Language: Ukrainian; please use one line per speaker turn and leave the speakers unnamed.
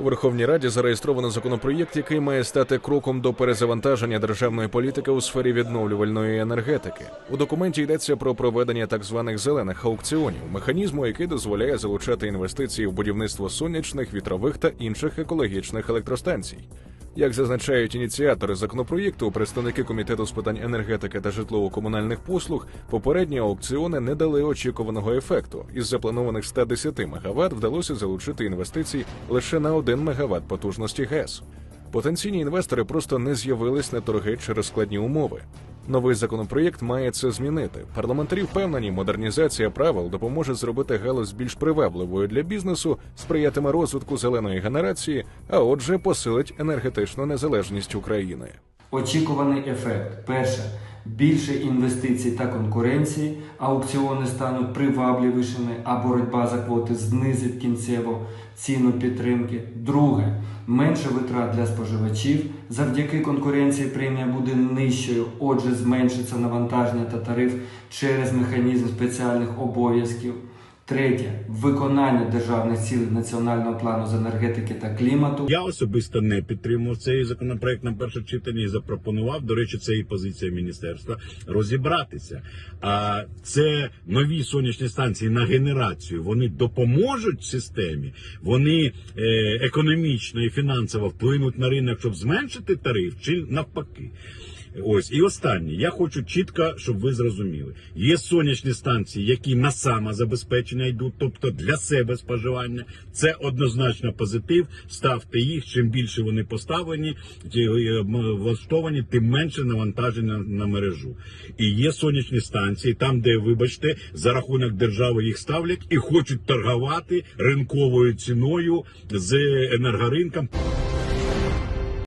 У Верховній Раді зареєстровано законопроєкт, який має стати кроком до перезавантаження державної політики у сфері відновлювальної енергетики. У документі йдеться про проведення так званих зелених аукціонів, механізму, який дозволяє залучати інвестиції в будівництво сонячних, вітрових та інших екологічних електростанцій. Як зазначають ініціатори законопроєкту, представники комітету з питань енергетики та житлово-комунальних послуг, попередні аукціони не дали очікуваного ефекту. Із запланованих 110 МВт вдалося залучити інвестицій лише на 1 МВт потужності ГЕС. Потенційні інвестори просто не з'явились на торги через складні умови. Новий законопроєкт має це змінити. Парламентарі впевнені, модернізація правил допоможе зробити галузь більш привабливою для бізнесу, сприятиме розвитку зеленої генерації, а отже, посилить енергетичну незалежність України.
Очікуваний ефект. Перше. Більше інвестицій та конкуренції, аукціони стануть привабливішими, а боротьба за квоти знизить кінцево ціну підтримки. Друге. Менше витрат для споживачів. Завдяки конкуренції премія буде нижчою, отже, зменшиться навантаження та тариф через механізм спеціальних обов'язків. Третє. Виконання державних цілей національного плану з енергетики та клімату.
Я особисто не підтримував цей законопроект на перше читання і запропонував. До речі, це і позиція міністерства розібратися. А це нові сонячні станції на генерацію. Вони допоможуть системі, вони е, економічно і фінансово вплинуть на ринок, щоб зменшити тариф, чи навпаки. Ось і останнє. Я хочу чітко, щоб ви зрозуміли. Є сонячні станції, які на самозабезпечення йдуть, тобто для себе споживання. Це однозначно позитив. Ставте їх. Чим більше вони поставлені, е, влаштовані, тим менше навантаження на мережу. І є сонячні станції, там, де, вибачте, за рахунок держави їх ставлять і хочуть торгувати ринковою ціною з енергоринком.